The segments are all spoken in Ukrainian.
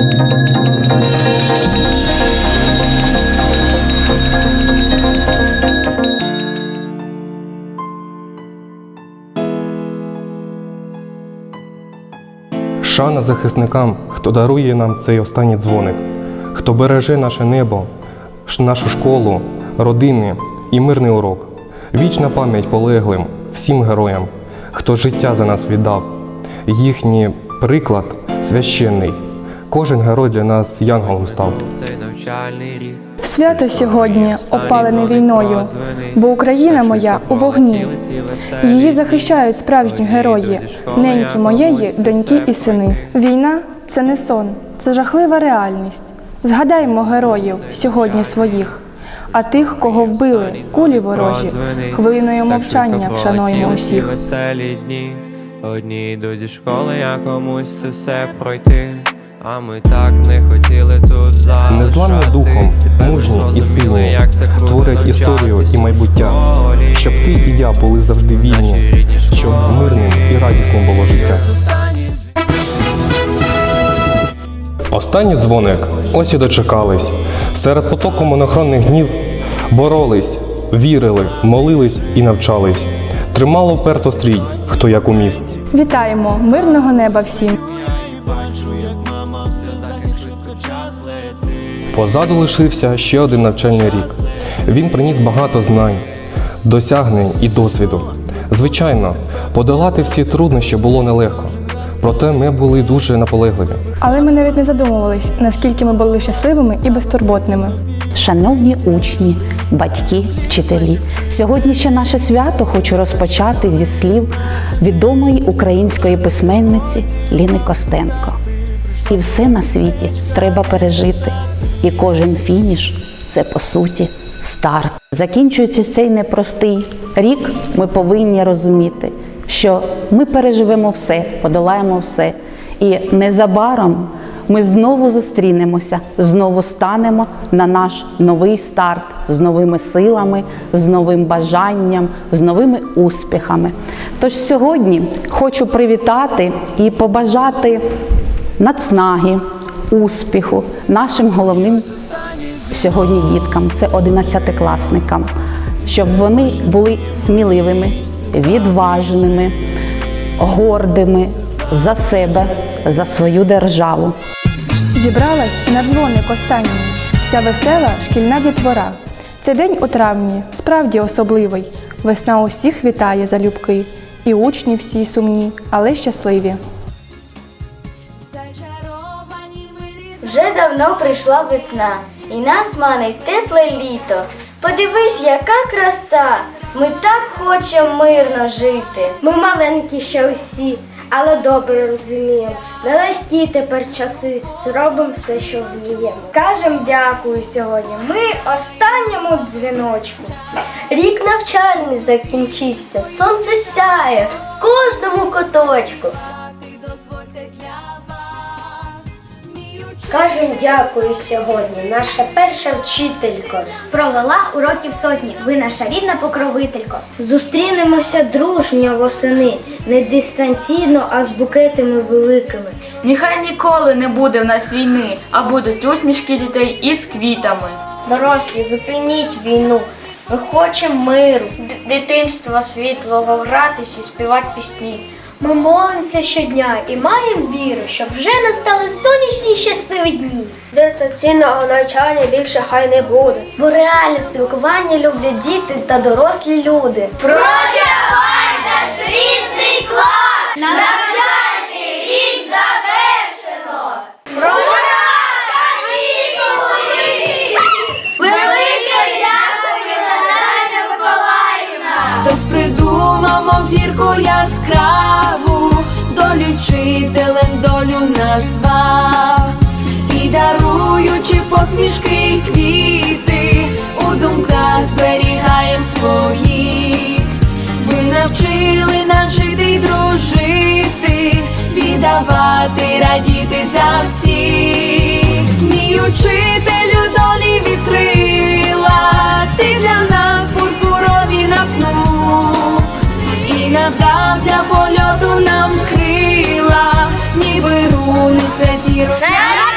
Шана захисникам, хто дарує нам цей останній дзвоник, хто береже наше небо, нашу школу, родини і мирний урок. Вічна пам'ять полеглим, всім героям, хто життя за нас віддав. Їхній приклад священний. Кожен герой для нас янголом став. Цей навчальний рік. Свято сьогодні опалене війною, бо Україна моя у вогні. Її захищають справжні герої, неньки моєї, доньки і сини. Війна це не сон, це жахлива реальність. Згадаймо героїв сьогодні своїх, а тих, кого вбили, кулі ворожі, хвилиною мовчання вшануємо усіх. веселі дні. Одні йдуть зі школи, я комусь це все пройти. А ми так не хотіли тут залишатись. Незламні духом, Тепер мужні і сильні, творять історію і майбуття, щоб ти і я були завжди вільні, щоб мирним і радісним було життя. Останній дзвоник, ось і дочекались. Серед потоку монохронних днів боролись, вірили, молились і навчались. Тримало вперто стрій, хто як умів. Вітаємо мирного неба всім! Позаду лишився ще один навчальний рік. Він приніс багато знань, досягнень і досвіду. Звичайно, подолати всі труднощі було нелегко. Проте ми були дуже наполегливі. Але ми навіть не задумувались, наскільки ми були щасливими і безтурботними. Шановні учні, батьки, вчителі, сьогоднішнє наше свято хочу розпочати зі слів відомої української письменниці Ліни Костенко. І все на світі треба пережити, і кожен фініш це по суті старт. Закінчується цей непростий рік. Ми повинні розуміти, що ми переживемо все, подолаємо все. І незабаром ми знову зустрінемося, знову станемо на наш новий старт з новими силами, з новим бажанням, з новими успіхами. Тож сьогодні хочу привітати і побажати нацнаги, успіху нашим головним сьогодні діткам, це одинадцятикласникам, щоб вони були сміливими, відважними, гордими за себе, за свою державу. Зібралась на дзвоник останній, вся весела шкільна дітвора. Цей день у травні справді особливий. Весна усіх вітає залюбки. І учні всі сумні, але щасливі. Вже давно прийшла весна, і нас манить тепле літо. Подивись, яка краса! Ми так хочемо мирно жити. Ми маленькі ще усі, але добре розуміємо. Нелегкі тепер часи, зробимо все, що вміємо. Кажем дякую сьогодні. Ми останньому дзвіночку. Рік навчальний закінчився, сонце сяє в кожному куточку. Кажем дякую сьогодні, наша перша вчителько. Провела уроків сотні. Ви наша рідна покровителько. Зустрінемося дружньо восени, не дистанційно, а з букетами великими. Нехай ніколи не буде в нас війни, а будуть усмішки дітей із квітами. Дорослі, зупиніть війну. Ми хочемо миру, дитинства світлого, гратися і співати пісні. Ми молимося щодня і маємо віру, щоб вже настали сонячні й щасливі дні. Дистанційного навчання більше хай не буде. Бо реальне спілкування люблять діти та дорослі люди. Прощавай наш рідний клас! Навчальний рік завершено! Велике дякую, Наталя Миколаївна! Хтось придумав, мов зірку яскраву, долю вчителем долю назвав, і даруючи посмішки й квіти, у думках зберігаєм своїх. Ви навчили нас жити й дружити, віддавати, радіти за всіх. Мій учителю долі вітрила, ти для нас пурпурові напнув і надав для ніби руни святі руни.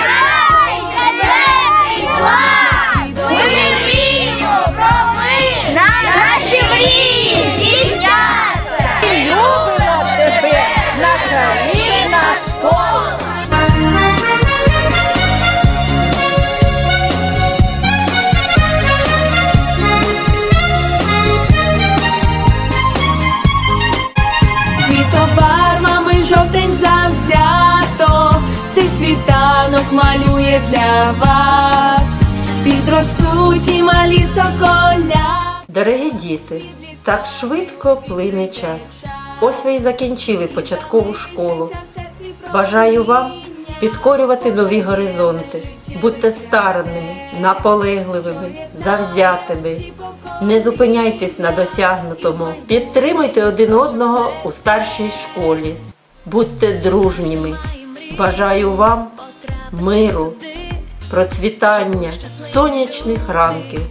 Малює для вас. Підростуть і малі соколя. Дорогі діти, так швидко плине час. Ось ви і закінчили початкову школу. Бажаю вам підкорювати нові горизонти, будьте старанними, наполегливими, завзятими. Не зупиняйтесь на досягнутому, підтримуйте один одного у старшій школі, будьте дружніми. Бажаю вам миру, процвітання, сонячних ранків.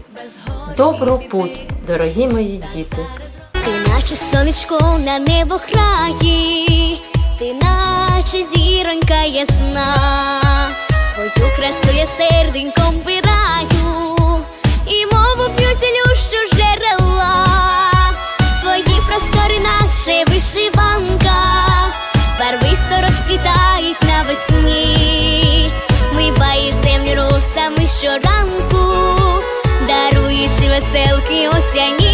Добру путь, дорогі мої діти! Ти наче сонечко на небо краї, ти наче зіронька ясна, твою красу я серденьком вбираю, даруючи веселки осяні. Моя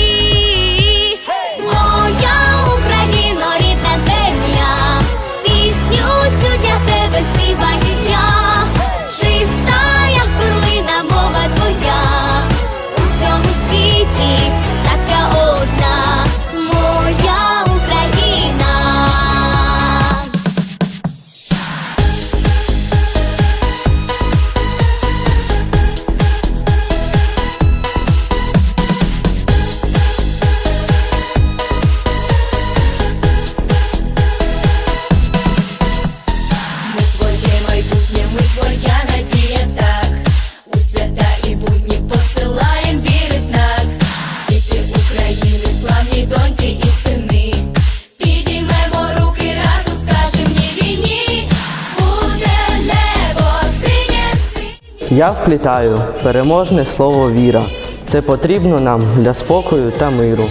Я вплітаю переможне слово віра. Це потрібно нам для спокою та миру.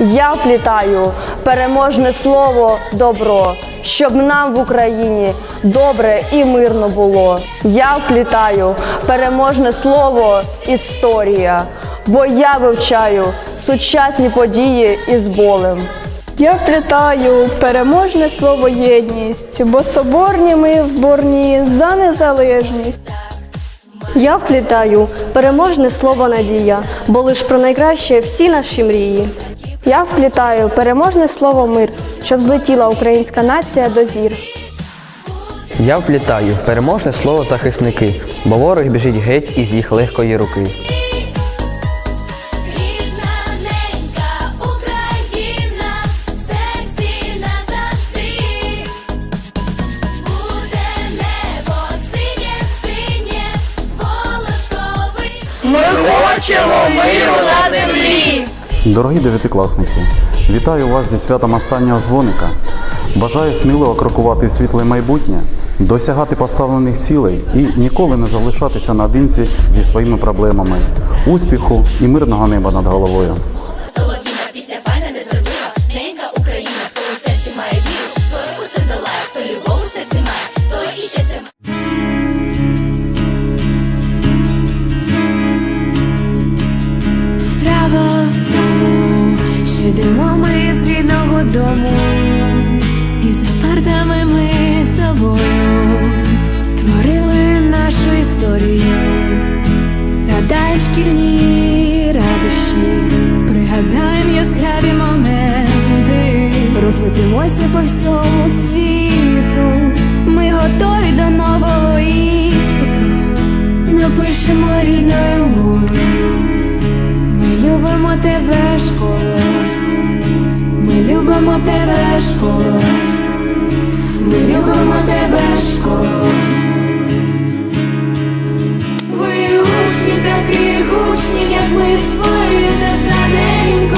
Я вплітаю переможне слово добро, щоб нам в Україні добре і мирно було. Я вплітаю переможне слово історія, бо я вивчаю сучасні події із болем. Я вплітаю переможне слово єдність, бо соборні ми в борні за незалежність. Я вплітаю переможне слово надія, бо лиш про найкраще всі наші мрії. Я вплітаю переможне слово мир, щоб злетіла українська нація до зір. Я вплітаю переможне слово захисники, бо ворог біжить геть із їх легкої руки. Дорогі дев'ятикласники, вітаю вас зі святом останнього дзвоника. Бажаю сміливо крокувати в світле майбутнє, досягати поставлених цілей і ніколи не залишатися наодинці зі своїми проблемами, успіху і мирного неба над головою. Солов'їна пісня файна, незрадлива. Пригадаємо яскраві моменти, розлетимося по всьому світу. Ми готові до нового іспиту, напишемо рідною мовою. Ми любимо тебе, школа. Ми любимо тебе, школа. Ми любимо тебе, школа. Ви учні таких учнів, як ми створюєте за день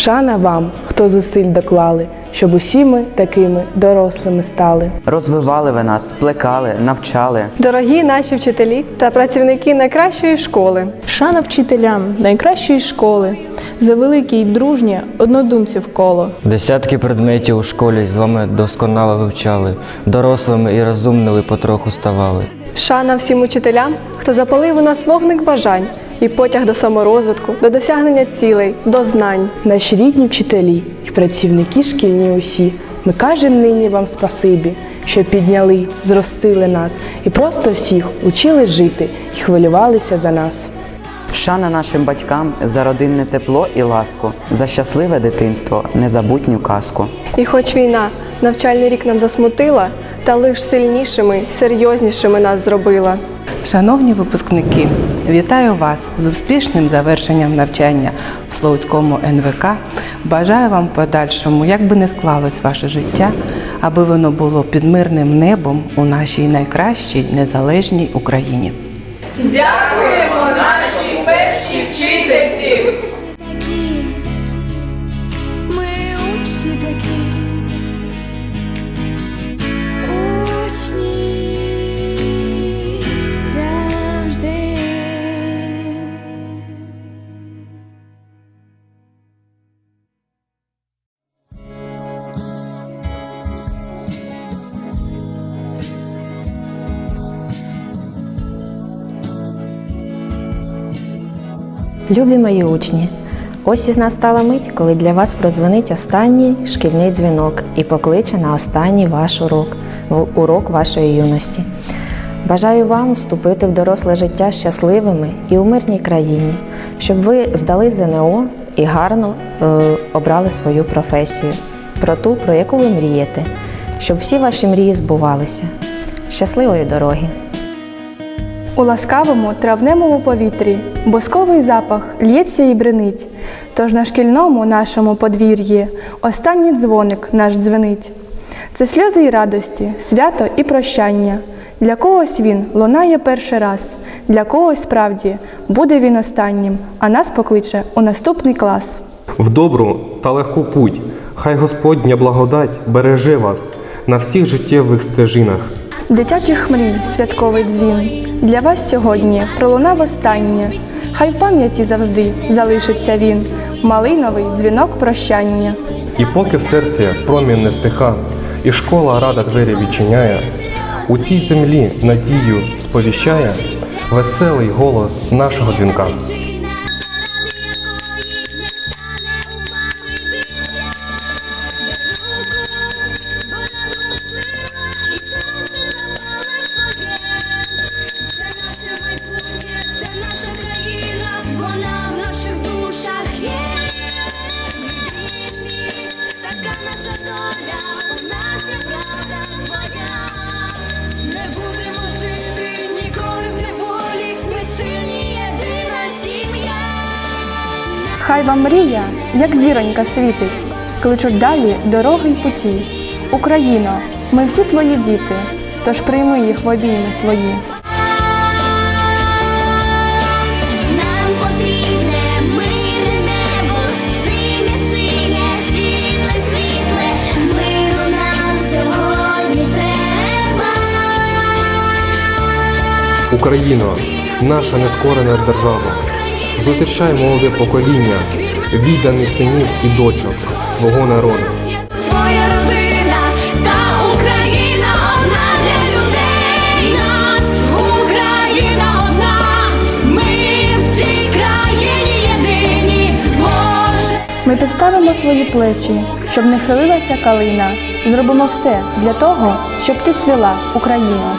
Шана вам, хто зусиль доклали, щоб усі ми такими дорослими стали. Розвивали ви нас, плекали, навчали. Дорогі наші вчителі та працівники найкращої школи. Шана вчителям найкращої школи, за велике й дружнє однодумців коло. Десятки предметів у школі з вами досконало вивчали. Дорослими і розумними потроху ставали. Шана всім учителям, хто запалив у нас вогник бажань і потяг до саморозвитку, до досягнення цілей, до знань. Наші рідні вчителі і працівники шкільні усі. Ми кажемо нині вам спасибі, що підняли, зростили нас і просто всіх учили жити і хвилювалися за нас. Шана нашим батькам за родинне тепло і ласку, за щасливе дитинство, незабутню казку. І хоч війна навчальний рік нам засмутила, та лиш сильнішими, серйознішими нас зробила. Шановні випускники, вітаю вас з успішним завершенням навчання в Слоуцькому НВК. Бажаю вам в подальшому, як би не склалось ваше життя, аби воно було під мирним небом у нашій найкращій незалежній Україні. Дякуємо нашій першій вчительці! Любі мої учні, ось і настала мить, коли для вас продзвонить останній шкільний дзвінок і покличе на останній ваш урок, урок вашої юності. Бажаю вам вступити в доросле життя щасливими і у мирній країні, щоб ви здали ЗНО і гарно е, обрали свою професію, про ту, про яку ви мрієте, щоб всі ваші мрії збувалися. Щасливої дороги! У ласкавому травневому повітрі босковий запах лється і бренить. Тож на шкільному нашому подвір'ї останній дзвоник наш дзвенить. Це сльози й радості, свято і прощання. Для когось він лунає перший раз, для когось справді буде він останнім, а нас покличе у наступний клас. В добру та легку путь. Хай Господня благодать береже вас на всіх життєвих стежинах. Дитячих мрій святковий дзвін. Для вас сьогодні пролунав останнє. Хай в пам'яті завжди залишиться він. Малиновий дзвінок прощання. І поки в серці промінь не стиха, і школа рада двері відчиняє, у цій землі надію сповіщає веселий голос нашого дзвінка. Хай вам мрія, як зіронька світить, кличуть далі дороги й путі. Україно, ми всі твої діти, тож прийми їх в обійми свої. Нам потрібне мирне небо, синє, синє, світле, світле, миру нам сьогодні треба. Україно, наша нескорена держава, зустрічай молоде покоління, відданих синів і дочок свого народу. Своя родина та Україна одна для людей. Нас Україна одна. Ми в цій країні єдині. Боже. Ми підставимо свої плечі, щоб не хилилася калина. Зробимо все для того, щоб ти цвіла, Україно.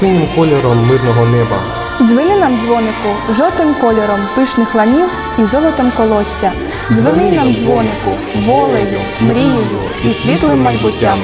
Синім кольором мирного неба. Дзвени нам дзвонику жовтим кольором пишних ланів і золотом колосся. Дзвени нам дзвонику волею, мрією і світлим майбуттям.